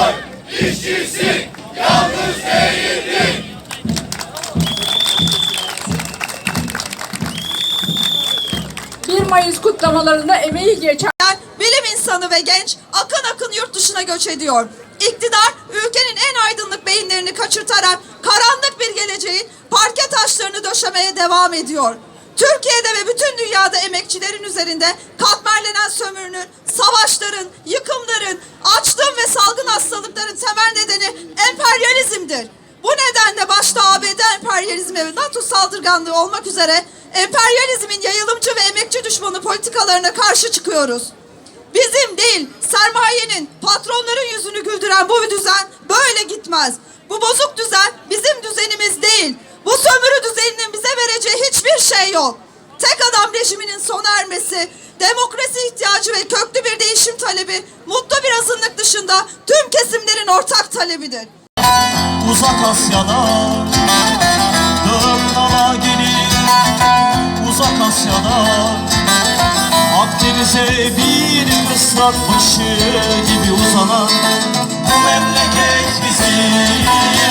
Acarsoy işçisi yalnız değildir. Bir Mayıs kutlamalarında emeği geçen bilim insanı ve genç akın akın yurt dışına göç ediyor. İktidar ülkenin en aydınlık beyinlerini kaçırtarak karanlık bir geleceğin parke taşlarını döşemeye devam ediyor. Türkiye'de ve bütün dünyada emekçilerin üzerinde katmerlenen sömürünün, savaşların, yıkımların, açlığın ve salgın hastalıkların temel nedeni emperyalizmdir. Bu nedenle başta ABD emperyalizmi ve NATO saldırganlığı olmak üzere emperyalizmin yayılımcı ve emekçi düşmanı politikalarına karşı çıkıyoruz. Bizim değil, sermayenin, patronların yüzünü güldüren bu düzen böyle gitmez. Bu bozuk düzen bizim düzenimiz değil. Bu sömürü düzeninin bize vereceği hiçbir şey yok. Tek adam rejiminin sona ermesi, demokrasi ihtiyacı ve köklü bir değişim talebi mutlu bir azınlık dışında tüm kesimlerin ortak talebidir. Uzak Asya'da Dört dala gelin Uzak Asya'da Akdeniz'e bir ıslak başı gibi uzanan Bu memleket bizim